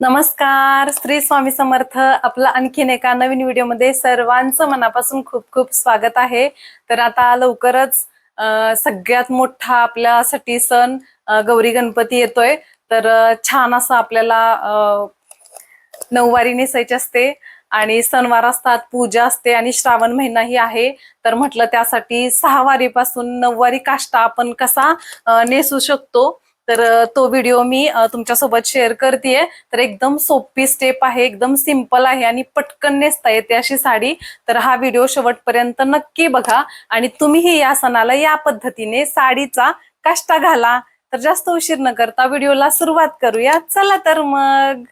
नमस्कार श्री स्वामी समर्थ. आपला आणखीन एका नवीन व्हिडिओमध्ये सर्वांचं मनापासून खूप खूप स्वागत आहे. तर आता लवकरच सगळ्यात मोठा आपल्यासाठी सण गौरी गणपती येतोय. तर छान असं आपल्याला नऊवारी नेसायची असते आणि सणवार असतात पूजा असते आणि श्रावण महिनाही आहे. तर म्हटलं त्यासाठी सहा वारीपासून नऊवारी काष्टा आपण कसा नेसू शकतो? तर तो व्हिडिओ मी तुमच्यासोबत शेअर करतेय. तर एकदम सोपी स्टेप आहे एकदम सिंपल आहे आणि पटकन नेसता येते अशी साडी. तर हा व्हिडिओ शेवटपर्यंत नक्की बघा आणि तुम्हीही या सणाला या पद्धतीने साडीचा काष्टा घाला. तर जास्त उशीर न करता व्हिडिओला सुरुवात करूया. चला तर मग.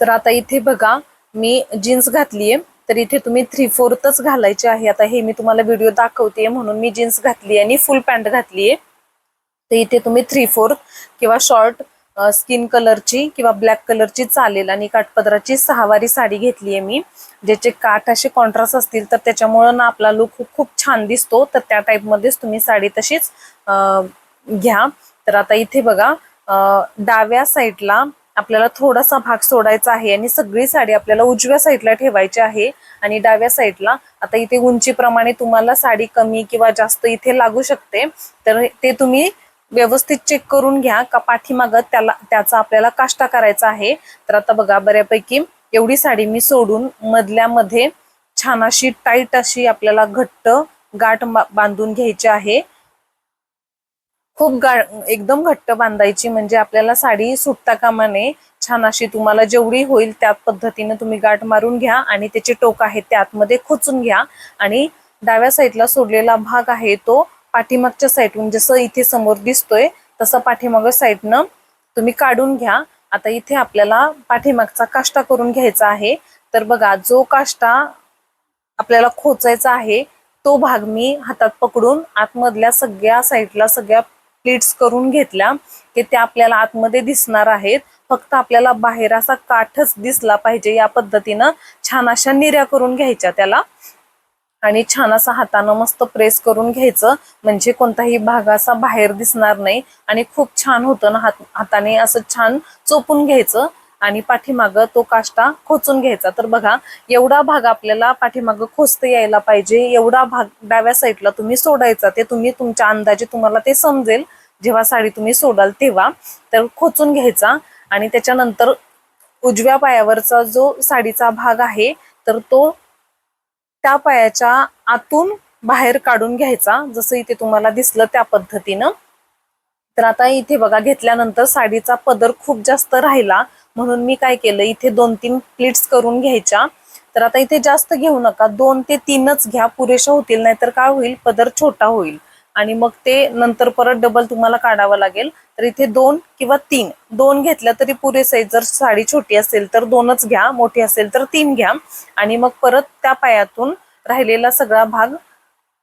तर आता इथे बघा मी जीन्स घातलीये. तर इथे तुम्ही थ्री फोर्थच घालायचे आहे. आता हे मी तुम्हाला व्हिडिओ दाखवते म्हणून मी जीन्स घातली आणि फुल पॅन्ट घातलीये. तर इथे तुम्ही थ्री फोर्थ किंवा शॉर्ट स्किन कलरची किंवा ब्लॅक कलरची चालेल. आणि काठपदराची सहावारी साडी घेतली आहे मी ज्याचे काठ असे कॉन्ट्रास्ट असतील तर त्याच्यामुळं ना आपला लुक खूप छान दिसतो. तर त्या टाईपमध्येच तुम्ही साडी तशीच घ्या. तर आता इथे बघा डाव्या साईडला आपल्याला थोडासा भाग सोडायचा आहे आणि सगळी साडी आपल्याला उजव्या साईडला ठेवायची आहे. आणि डाव्या साईडला आता इथे उंचीप्रमाणे तुम्हाला साडी कमी किंवा जास्त इथे लागू शकते. तर ते तुम्ही व्यवस्थित चेक करून घ्या. का पाठीमागं त्याला त्याचा आपल्याला काष्टा करायचा आहे. तर आता बघा बऱ्यापैकी एवढी साडी मी सोडून मधल्यामध्ये छान अशी टाईट अशी आपल्याला घट्ट गाठ बांधून घ्यायची आहे. खूप गा एकदम घट्ट बांधायची म्हणजे आपल्याला साडी सुटता कामा नये. छान अशी तुम्हाला जेवढी होईल त्या पद्धतीने तुम्ही गाठ मारून घ्या आणि त्याचे टोक आहे ते आतमध्ये खोचून घ्या. आणि डाव्या साईडला सोडलेला भाग आहे तो पाठीमागच्या साईडून जसं इथे समोर दिसतोय तसं पाठीमाग साईडनं तुम्ही काढून घ्या. आता इथे आपल्याला पाठीमागचा काष्टा करून घ्यायचा आहे. तर बघा जो काष्टा आपल्याला खोचायचा आहे तो भाग मी हातात पकडून आतमधल्या सगळ्या साईडला सगळ्या प्लीट्स करून घेतल्या की त्या आपल्याला आतमध्ये दिसणार आहेत. फक्त आपल्याला बाहेर असा काठच दिसला पाहिजे या पद्धतीनं छान अशा निऱ्या करून घ्यायच्या त्याला. आणि छान असा हातानं मस्त प्रेस करून घ्यायचं. म्हणजे कोणताही भाग असा बाहेर दिसणार नाही. आणि खूप छान होतं ना हात हाताने असं छान चोपून घ्यायचं. आणि पाठीमागं तो काष्टा खोचून घ्यायचा. तर बघा एवढा भाग आपल्याला पाठीमागं खोचता यायला पाहिजे. एवढा भाग डाव्या साईडला तुम्ही सोडायचा. ते तुम्ही तुमच्या अंदाजे तुम्हाला ते समजेल. जेव्हा साडी तुम्ही सोडाल तेव्हा. तर खोचून घ्यायचा. आणि त्याच्यानंतर उजव्या पायावरचा जो साडीचा भाग आहे तर तो त्या पायाच्या आतून बाहेर काढून घ्यायचा जसं इथे तुम्हाला दिसलं त्या पद्धतीनं. तर आता इथे बघा घेतल्यानंतर साडीचा पदर खूप जास्त राहिला. म्हणून मी काय केलं इथे दोन तीन प्लीट्स करून घ्यायच्या. तर आता इथे जास्त घेऊ नका दोन ते तीनच घ्या पुरेशा होतील नाहीतर काय होईल पदर छोटा होईल. आणि मग ते नंतर परत डबल तुम्हाला काढावं लागेल. तर इथे दोन किंवा तीन. दोन घेतल्या तरी पुरेसे जर साडी छोटी असेल तर दोनच घ्या. मोठी असेल तर तीन घ्या. आणि मग परत त्या पायातून राहिलेला सगळा भाग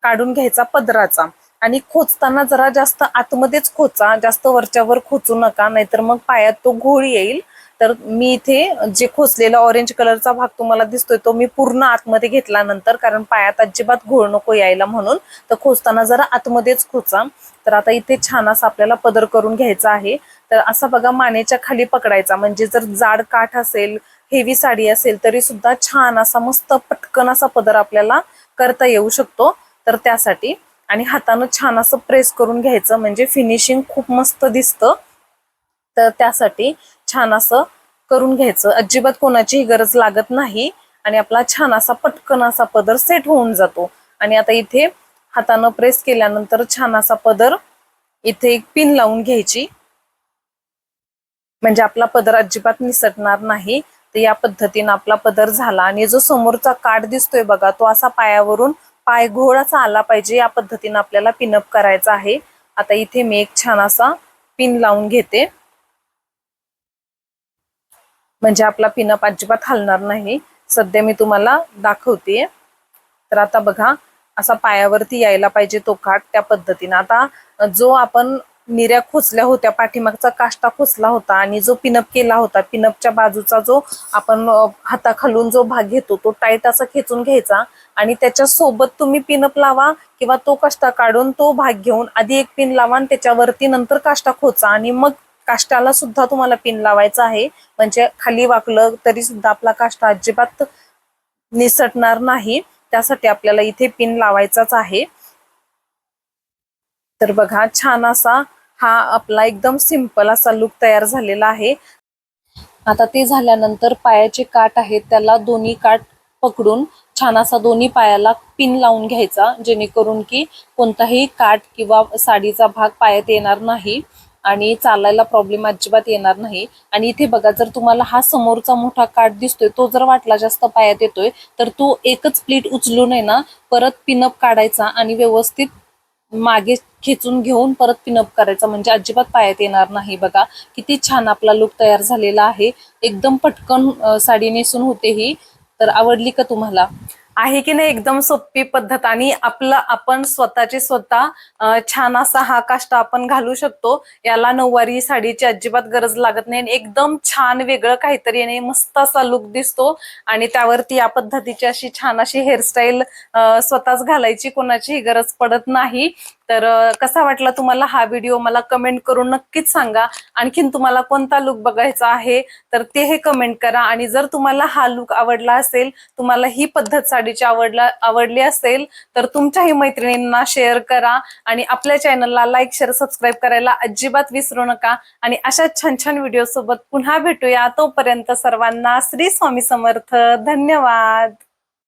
काढून घ्यायचा पदराचा. आणि खोचताना जरा जास्त आतमध्येच खोचा. जास्त वरच्यावर खोचू नका. नाहीतर मग पायात तो घोळ येईल. तर मी इथे जे खोचलेला ऑरेंज कलरचा भाग तुम्हाला दिसतोय तो मी पूर्ण आतमध्ये घेतला नंतर कारण पायात अजिबात घोळ नको यायला म्हणून तर खोचताना जरा आतमध्येच खोचा. तर आता इथे छान असा आपल्याला पदर करून घ्यायचा आहे. तर असा बघा मानेच्या खाली पकडायचा. म्हणजे जर जाड काठ असेल हेवी साडी असेल तरी सुद्धा छान असा मस्त पटकन असा पदर आपल्याला करता येऊ शकतो. तर त्यासाठी आणि हातानं छान असं प्रेस करून घ्यायचं. म्हणजे फिनिशिंग खूप मस्त दिसतं. तर त्यासाठी छान असं करून घ्यायचं. अजिबात कोणाचीही गरज लागत नाही आणि आपला छान असा पटकन असा पदर सेट होऊन जातो. आणि आता इथे हातानं प्रेस केल्यानंतर छान असा पदर इथे एक पिन लावून घ्यायची. म्हणजे आपला पदर अजिबात निसटणार नाही. तर या पद्धतीनं आपला पदर झाला आणि जो समोरचा काठ दिसतोय बघा तो असा पायावरून पाय घोळाचा आला पाहिजे या पद्धतीनं आपल्याला पिनअप करायचा आहे. आता इथे मी एक छान असा पिन लावून घेते. म्हणजे आपला पिनअप अजिबात हलणार नाही. सध्या मी तुम्हाला दाखवते. तर आता बघा असा पायावरती यायला पाहिजे तो काठ त्या पद्धतीनं. आता जो आपण निऱ्या खोचल्या होत्या पाठीमागचा काष्टा खोचला होता आणि जो पिनअप केला होता पिनअपच्या बाजूचा जो आपण हाताखालून जो भाग घेतो तो टाईट असा खेचून घ्यायचा आणि त्याच्या सोबत तुम्ही पिनअप लावा किंवा तो काष्टा काढून तो भाग घेऊन आधी एक पिन लावा आणि त्याच्यावरती नंतर काष्टा खोचा आणि मग काष्टाला सुद्धा तुम्हाला पिन लावायचं आहे. म्हणजे खाली वाकलं तरी सुद्धा आपला काष्टा अजिबात निसटणार नाही. त्यासाठी आपल्याला इथे पिन लावायचाच आहे. तर बघा छान असा हा आपला एकदम सिंपल असा लुक तयार झालेला आहे. आता ते झाल्यानंतर पायाचे काठ आहेत त्याला दोन्ही काठ पकडून छान असा दोन्ही पायाला पिन लावून घ्यायचा जेणेकरून की कोणताही काठ किंवा साडीचा भाग पायात येणार नाही. आणि चालायला प्रॉब्लेम अजिबात येणार नाही. आणि इथे बघा जर तुम्हाला हा समोरचा मोठा काठ दिसतोय तो जर वाटला जास्त पायात येतोय तर तो एकच प्लेट उचलून आहे ना परत पिनअप काढायचा आणि व्यवस्थित मागे खेचून घेऊन परत पिनअप करायचा. म्हणजे अजिबात पायात येणार नाही बघा. किती छान आपला लुक तयार झालेला आहे. एकदम पटकन साडी नेसून होते ही. तर आवडली का तुम्हाला? आहे की नाही एकदम सोपी पद्धत. आणि आपलं आपण स्वतःची स्वतः छान असा हा काष्टा आपण घालू शकतो. याला नऊवारी साडीची अजिबात गरज लागत नाही. आणि एकदम छान वेगळं काहीतरी आणि मस्त असा लुक दिसतो. आणि त्यावरती या पद्धतीची अशी छान अशी हेअरस्टाईल स्वतःच घालायची कोणाचीही गरज पडत नाही. तर कसा वाटला तुम्हाला हा व्हिडिओ? मला कमेंट करून नक्कीच सांगा. आणखीन तुम्हाला कोणता लुक बघायचा आहे तर ते हे कमेंट करा. आणि जर तुम्हाला हा लुक आवडला असेल तुम्हाला ही पद्धत साडीची आवडला आवडली असेल तर तुमच्याही मैत्रिणींना शेअर करा. आणि आपल्या चॅनलला लाईक शेअर सबस्क्राईब करायला अजिबात विसरू नका. आणि अशा छान छान व्हिडिओ सोबत पुन्हा भेटूया. तोपर्यंत सर्वांना श्री स्वामी समर्थ. धन्यवाद.